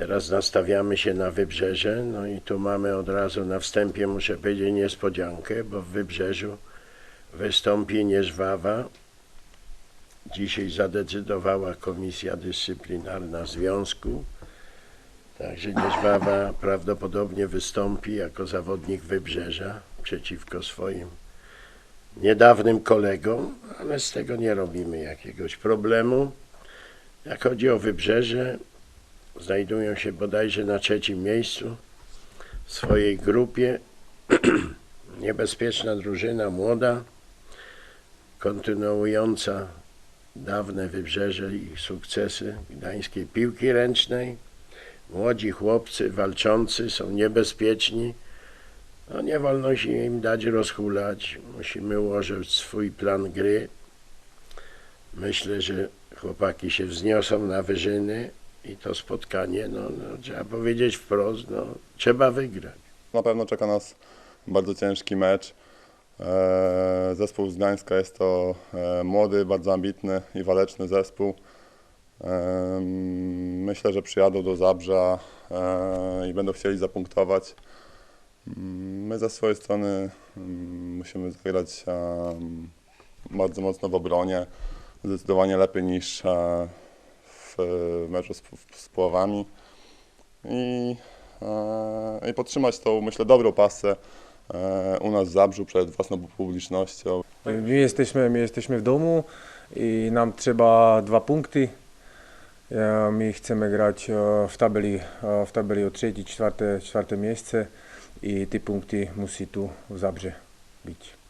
Teraz nastawiamy się na Wybrzeże, no i tu mamy od razu na wstępie, muszę powiedzieć, niespodziankę, bo w Wybrzeżu wystąpi Nieżwawa. Dzisiaj zadecydowała Komisja Dyscyplinarna Związku, także Nieżwawa prawdopodobnie wystąpi jako zawodnik Wybrzeża przeciwko swoim niedawnym kolegom, ale z tego nie robimy jakiegoś problemu. Jak chodzi o Wybrzeże, znajdują się bodajże na trzecim miejscu w swojej grupie. Niebezpieczna drużyna, młoda, kontynuująca dawne wybrzeże i sukcesy gdańskiej piłki ręcznej. Młodzi chłopcy walczący są niebezpieczni. No nie wolno się im dać rozhulać. Musimy ułożyć swój plan gry. Myślę, że chłopaki się wzniosą na wyżyny i to spotkanie, no, no trzeba powiedzieć wprost, no, trzeba wygrać. Na pewno czeka nas bardzo ciężki mecz. E, Zespół z Gdańska jest to e, młody, bardzo ambitny i waleczny zespół. E, Myślę, że przyjadą do Zabrza i będą chcieli zapunktować. Mm, My ze swojej strony mm, musimy zagrać bardzo mocno w obronie, zdecydowanie lepiej niż w meczu z, z Puławami. I e, i podtrzymać tą, myślę, dobrą pasę e, u nas w Zabrzu przed własną publicznością. My jesteśmy, my jesteśmy w domu i nam trzeba dwa punkty. E, My chcemy grać e, w tabeli, e, w tabeli o trzecie, czwarte, czwarte miejsce i te punkty musi tu w Zabrze być.